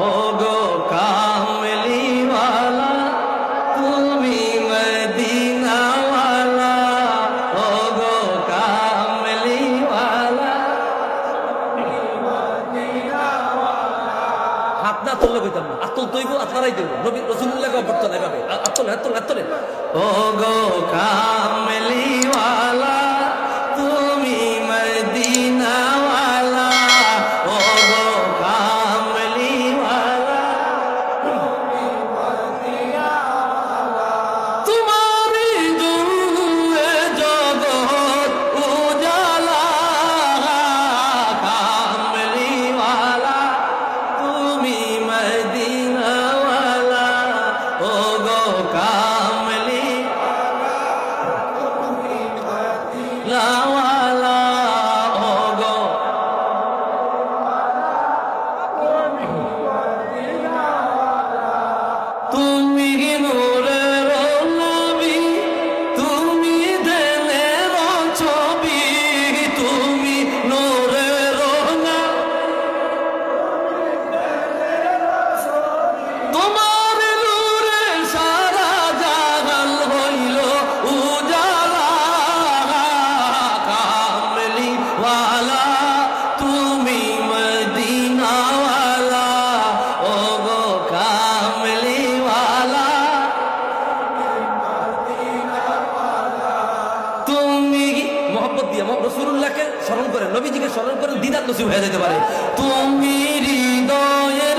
ও গো কামলিওয়ালা, তুমি মদিনাওয়ালা। ও গো কামলিওয়ালা হাত না তুললে কইতাম না। আত্মল তৈব আপনারাই দেব নবী রসুল্লাহ অভ্যর্থন এভাবে আত্মল আত্মল আত্মল ও ও গো কামলি। লাওয়ালা ও গো তুমি নূরের নবী তুমি দেনের ছবি, তুমি নূরের না তোমার স্মরণ করেন নবীজিকে স্মরণ করেন দিদার নসিব হয়ে যেতে পারে। তুমি হৃদয়ের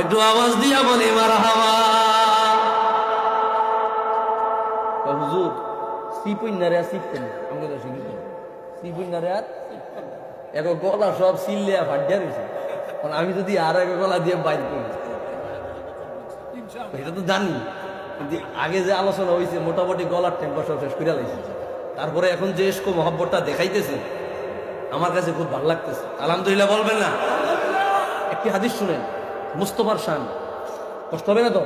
একটু আওয়াজ দিয়া বলি মার হাওয়া হুজুর সিপুই নারে আর শিখতেন আমাকে তো শিখতেন সিপুই নারে আর এক গলা সব সিললে ফাটিয়া রয়েছে কারণ আমি যদি আর এক গলা দিয়ে বাইর করি, এটা তো জানি। কিন্তু আগে যে আলোচনা হয়েছে মোটামুটি গলার টেম্পার সব শেষ করে লাইছে। তারপরে এখন যে এসকো মহব্বতটা দেখাইতেছে, আমার কাছে খুব ভালো লাগতেছে। আলহামদুলিল্লাহ বলবেন না। একটি হাদিস শুনেন। মুস্তফার শান। কষ্ট হবে না তো?